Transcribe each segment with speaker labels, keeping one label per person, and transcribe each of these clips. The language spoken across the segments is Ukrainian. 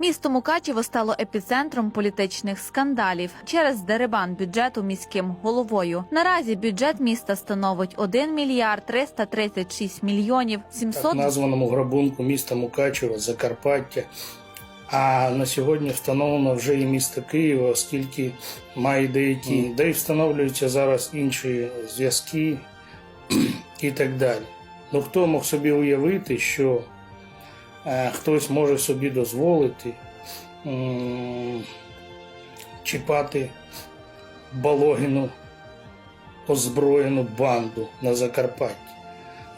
Speaker 1: Місто Мукачево стало епіцентром політичних скандалів через дерибан бюджету міським головою. Наразі бюджет міста становить 1 мільярд 336 мільйонів 700
Speaker 2: так названому грабунку міста Мукачева, Закарпаття. А на сьогодні встановлено вже і місто Києва, оскільки має деякі, де й встановлюються зараз інші зв'язки і так далі. Ну хто мог собі уявити, що хтось може собі дозволити чіпати Балогіну озброєну банду на Закарпатті.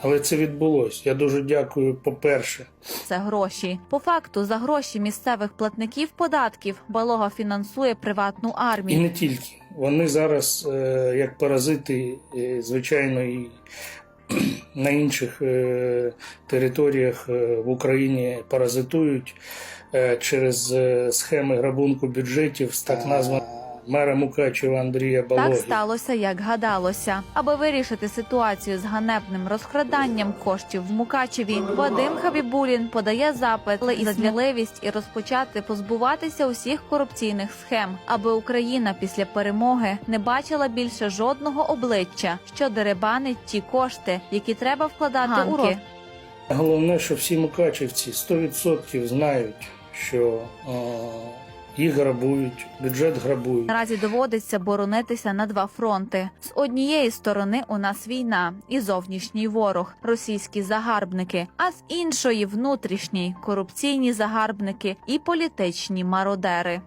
Speaker 2: Але це відбулося. Я дуже дякую, по-перше,
Speaker 1: це гроші. По факту за гроші місцевих платників податків Балога фінансує приватну армію.
Speaker 2: І не тільки. Вони зараз, е, як паразити, е, звичайно, і на інших е, територіях е, в Україні паразитують е, через схеми грабунку бюджетів з так названого мера Мукачева Андрія
Speaker 1: Так сталося, як гадалося. Аби вирішити ситуацію з ганебним розкраданням коштів в Мукачеві, Вадим Хабібулін подає запит за сміливість і розпочати позбуватися усіх корупційних схем, аби Україна після перемоги не бачила більше жодного обличчя, що деребанить ті кошти, які треба вкладати у розвиток.
Speaker 2: Головне, що всі мукачівці 100% знають, що е, їх грабують, бюджет грабують.
Speaker 1: Наразі доводиться боронитися на два фронти. З однієї сторони у нас війна і зовнішній ворог, російські загарбники, а з іншої внутрішній корупційні загарбники і політичні мародери.